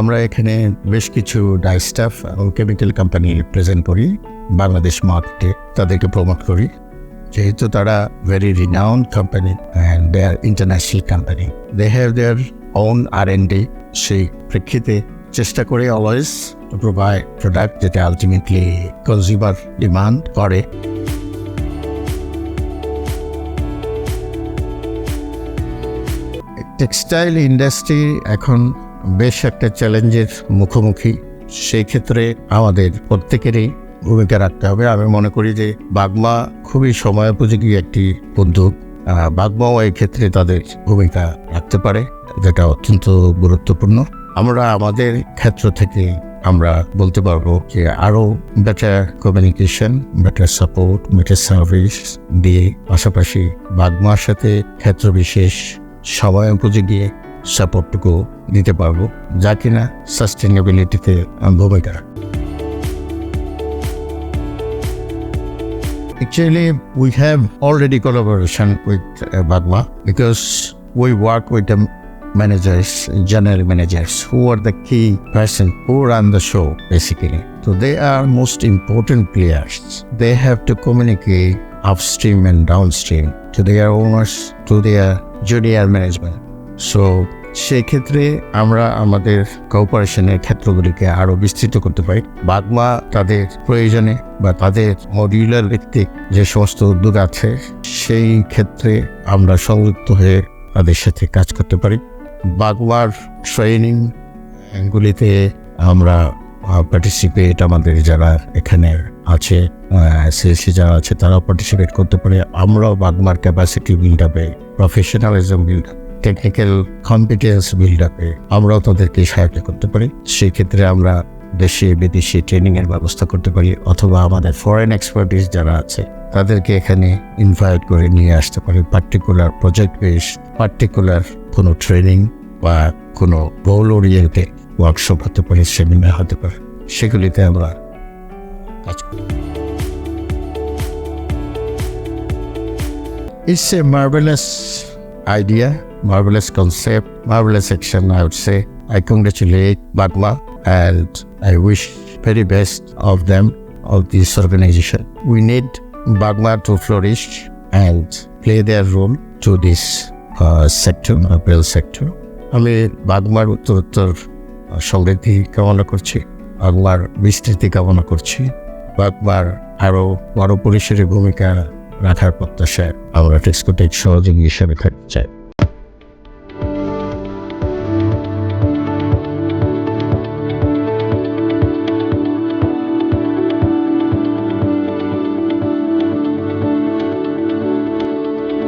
আমরা এখানে বেশ কিছু ডাইস্টাফ এবং কেমিক্যাল কোম্পানি প্রেজেন্ট করি, বাংলাদেশ মার্কেটে তাদেরকে প্রমোট করি। যেহেতু তারা very renowned company and they are international company they have their own R and D সেই প্রেক্ষিতে চেষ্টা করে অলওয়েজ প্রোভাইড প্রোডাক্ট যেটা আলটিমেটলি কনজিউমার ডিমান্ড করে। টেক্সটাইল ইন্ডাস্ট্রি এখন বেশ একটা চ্যালেঞ্জের মুখোমুখি। সেই ক্ষেত্রে আমাদের প্রত্যেকেরই ভূমিকা রাখতে হবে। আমি মনে করি যে বাগমা খুবই সময়োপযোগী একটি উদ্যোগ। বাগমাও এই ক্ষেত্রে তাদের ভূমিকা রাখতে পারে, যেটা অত্যন্ত গুরুত্বপূর্ণ। আমরা আমাদের ক্ষেত্র থেকে আমরা বলতে পারব যে আরও better communication better support better service দিয়ে পাশাপাশি বাগমার সাথে ক্ষেত্র বিশেষ সময় উপযোগী সাপোর্টটুকু দিতে পারবো যা কিনা সাস্টেনেবিলিটিতে ভূমিকা রাখবে। Actually, we have already collaboration with uh, Bagma because we work with the managers, general managers, who are the key person who run the show, basically. So they are most important players. They have to communicate upstream and downstream to their owners, to their junior management. So সেক্ষেত্রে আমরা আমাদের কোঅপারেশনের ক্ষেত্রগুলিকে আরও বিস্তৃত করতে পারি। বাগমা তাদের প্রয়োজনে বা তাদের মডিউলার ভিত্তিক যে সমস্ত উদ্যোগ আছে, সেই ক্ষেত্রে আমরা সংযুক্ত হয়ে তাদের সাথে কাজ করতে পারি। বাগমার ট্রেনিং গুলিতে আমরা পার্টিসিপেট আমাদের যারা এখানে আছে সিএসসি যারা আছে, তারাও পার্টিসিপেট করতে পারে। আমরাও বাগমার ক্যাপাসিটি বিল্ড আপে professionalism build up technical competence build আপে আমরাও তাদেরকে সহায়তা করতে পারি। সেই ক্ষেত্রে আমরা দেশে বিদেশে ট্রেনিং এর ব্যবস্থা করতে পারি অথবা আমাদের ফরেন এক্সপার্টিস যারা আছে তাদেরকে এখানে ইনভাইট করে নিয়ে আসতে পারি। পার্টিকুলার প্রজেক্ট বেস পার্টিকুলার কোনো ট্রেনিং বা কোনো গোল ওরিয়েন্টেড ওয়ার্কশপ হতে পারে সেমিনার হতে পারে সেগুলিতে আমরা কাজ করি। It's a marvelous idea, marvelous concept, marvelous action, I would say. I congratulate Bagma and I wish very best of them, of this organization. We need Bagma to flourish and play their role to this uh, sector, apparel sector. আমি বাগমার উত্তরোত্তর সমৃদ্ধি কামনা করছি বাগমার বিস্তৃতি কামনা করছি বাগমার আরও বড় পরিসরে ভূমিকা রাখার প্রত্যাশায় আমরা টেক্সকোটেক সহযোগী হিসেবে থাকতে চাই